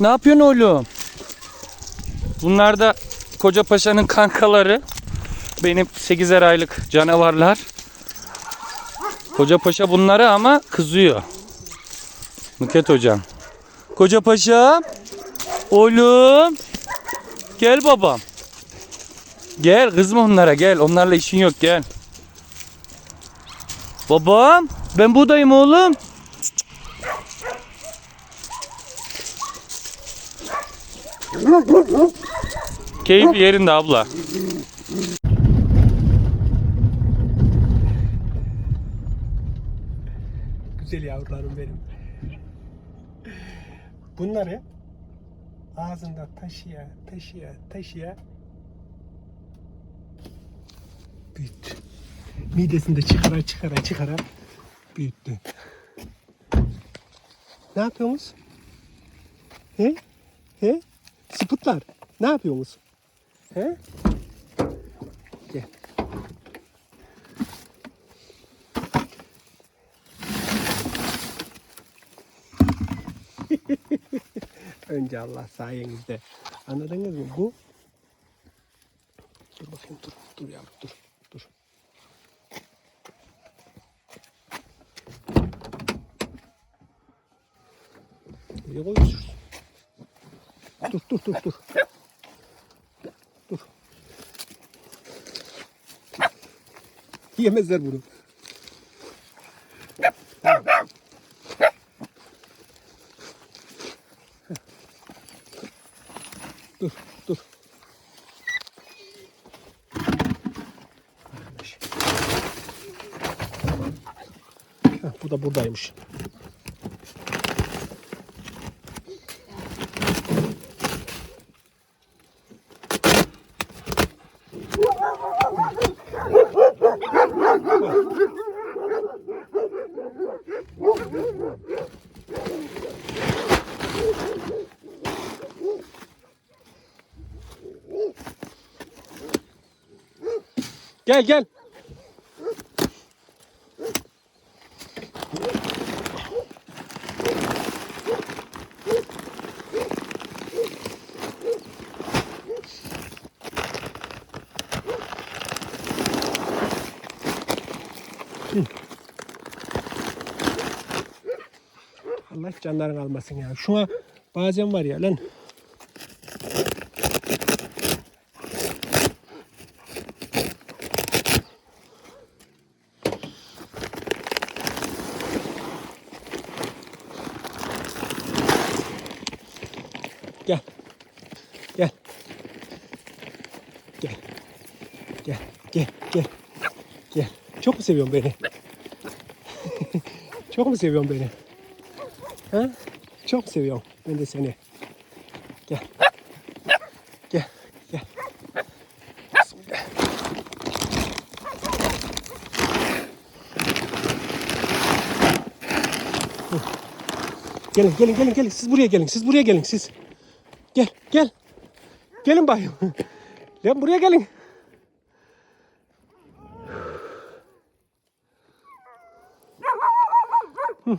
Ne yapıyorsun oğlum? Bunlar da Koca Paşa'nın kankaları. Benim 8'er aylık canavarlar. Koca Paşa bunları ama kızıyor. Nüket hocam. Koca Paşa. Oğlum. Gel babam. Gel kızma onlara gel. Onlarla işin yok gel. Babam. Ben buradayım oğlum. Keyif yerinde abla. Güzel yavrularım benim. Bunları ağzında taşıya, taşıya, taşıya büyüttü. Midesinde çıkara çıkara çıkara büyüttü. Ne yapıyorsunuz? He? He? Sıpıtlar. Ne yapıyorsunuz? He? Gel. Önce Allah sayenizde. Anladınız mı? Bu Dur bakayım dur. Dur yavrum dur. Dur. Nereye koyuyorsun? Dur dur dur dur. Dur. Yemezler bunu. Dur dur. Arkadaş. Heh, bu da buradaymış. Gel gel. Hı. Allah canların almasın ya. Şuna bazen var ya lan. Gel. Gel. Gel. Gel. Gel. Gel. Gel. Çok mu seviyorsun beni? Çok mu seviyorsun beni? Ha? Çok seviyorum ben de seni. Gel. Gel. Gel. Bismillah. Gelin gelin gelin gelin siz buraya gelin siz buraya gelin siz. Gel gel. Gelin bayım. Lan buraya gelin. Hı.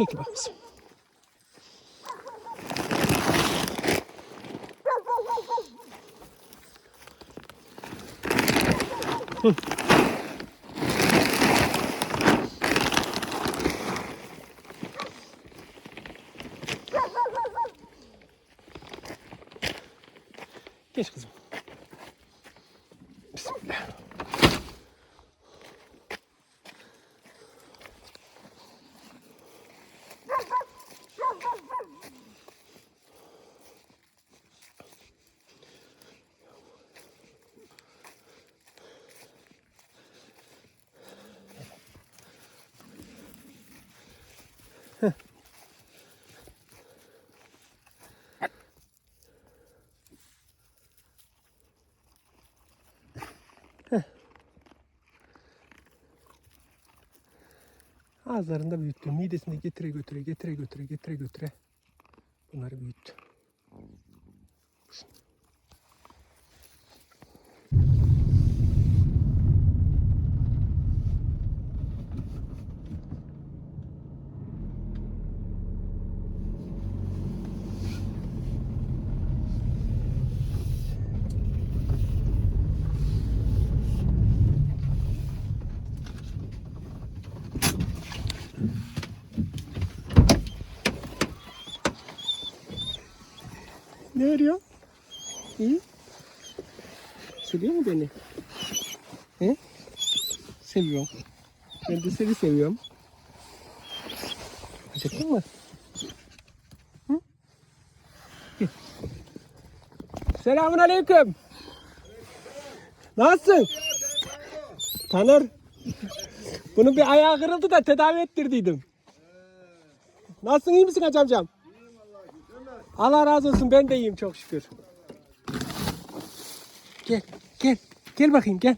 Çekil bak kızım. Hı. Ağızlarında büyüttü. Midesinde getire götüre, getire götüre, getire götüre. Bunları büyüttü. Ne arıyor? İyi. Seviyor mu beni? He? Seviyorum. Ben de seni seviyorum. Acıktın mı? Hı? Selamun aleyküm. Nasılsın? Tanır. Bunun bir ayağı kırıldı da tedavi ettirdiydim. Nasılsın iyi misin hacı amcam? Allah razı olsun ben de iyiyim çok şükür. Gel gel gel bakayım gel.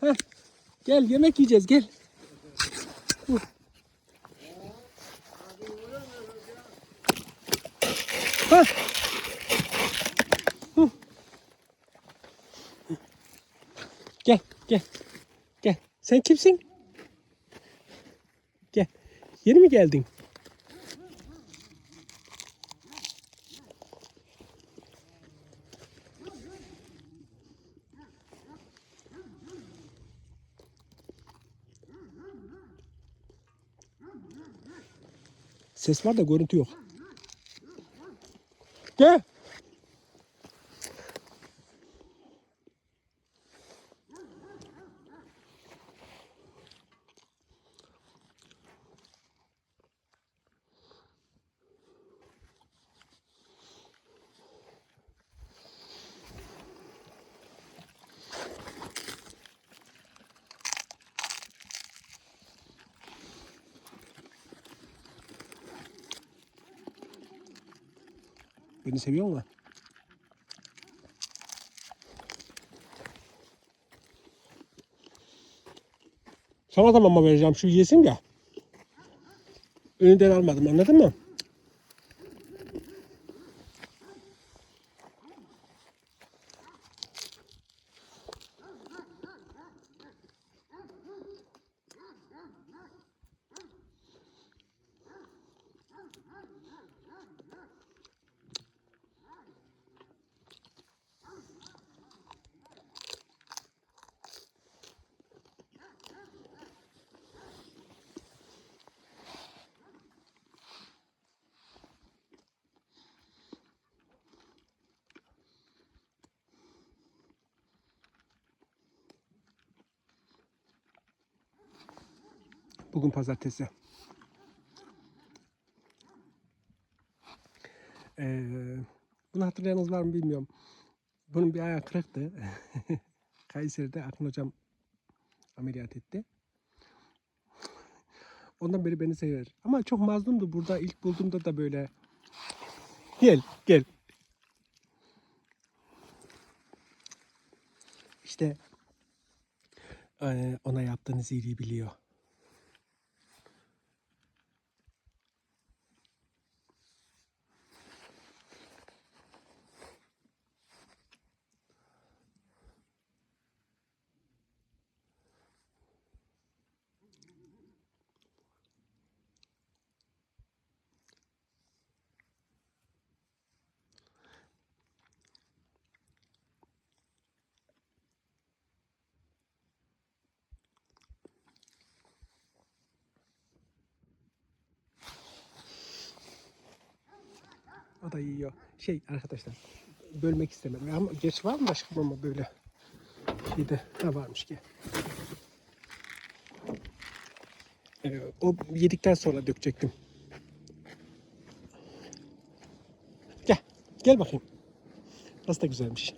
Heh. Gel yemek yiyeceğiz gel. Hı. Gel gel gel. Sen kimsin? Gel. Yeni mi geldin? Ses var da görüntü yok. Gel. Beni seviyor mu? Sana da mama vereceğim şu yesin ya. Önünden almadım anladın mı? Bugün pazartesi. Ee, bunu hatırlayanınız var mı bilmiyorum. Bunun bir ayağı kırıktı. Kayseri'de Akın hocam ameliyat etti. Ondan beri beni sever. Ama çok mazlumdu burada. ilk bulduğumda da böyle gel gel. İşte eee, ona yaptığınız iyiliği biliyor. O da yiyor. Şey arkadaşlar bölmek istemedim. Ama geç var mı başka mama böyle şeyde? Ha varmış ki. Ee, o yedikten sonra dökecektim. Gel. Gel bakayım. Nasıl da güzelmiş.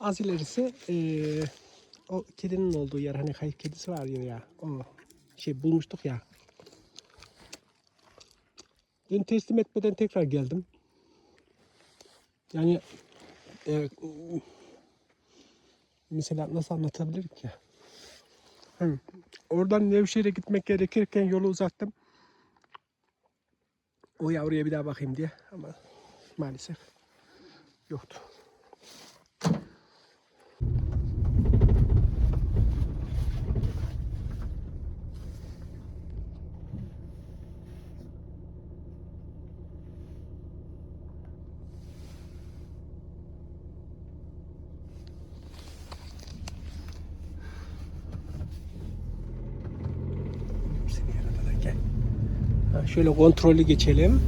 Az ilerisi eee, o kedinin olduğu yer hani kayıp kedisi var ya, o şey bulmuştuk ya. Ben teslim etmeden tekrar geldim. Yani e, mesela nasıl anlatabilirim ki? Hı. Oradan Nevşehir'e gitmek gerekirken yolu uzattım. O yavruya bir daha bakayım diye ama maalesef yoktu. Şöyle kontrollü geçelim.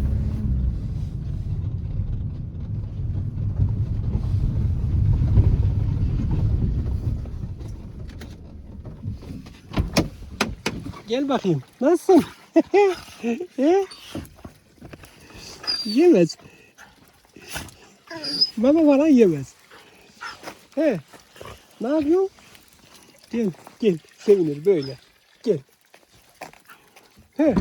Gel bakayım. Nasılsın? Yemez. Mama bana yemez. He. Ne yapıyorsun? Gel, gel. Sevinir böyle. Gel. He.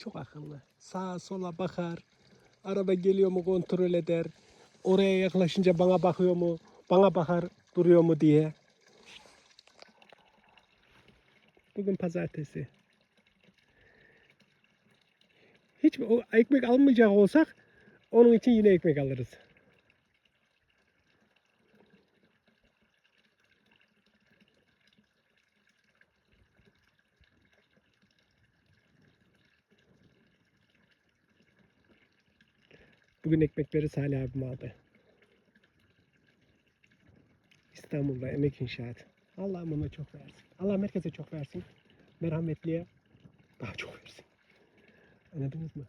Çok akıllı. Sağa sola bakar. Araba geliyor mu kontrol eder. Oraya yaklaşınca bana bakıyor mu? Bana bakar duruyor mu diye. Bugün pazartesi. Hiç o ekmek almayacak olsak onun için yine ekmek alırız. Bugün ekmekleri Salih abim aldı. İstanbul'da emek inşaat. Allah ona çok versin. Allah merkeze çok versin. Merhametliye daha çok versin. Anladınız mı?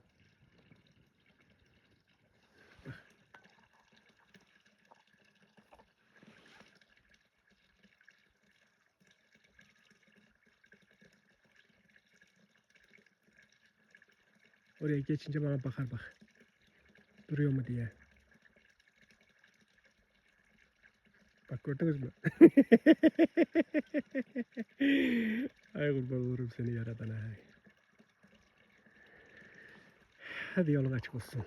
Oraya geçince bana bakar bak. Duruyor mu diye. Bak gördünüz mü? ay kurban olurum seni yaradana. Hadi yolun açık olsun.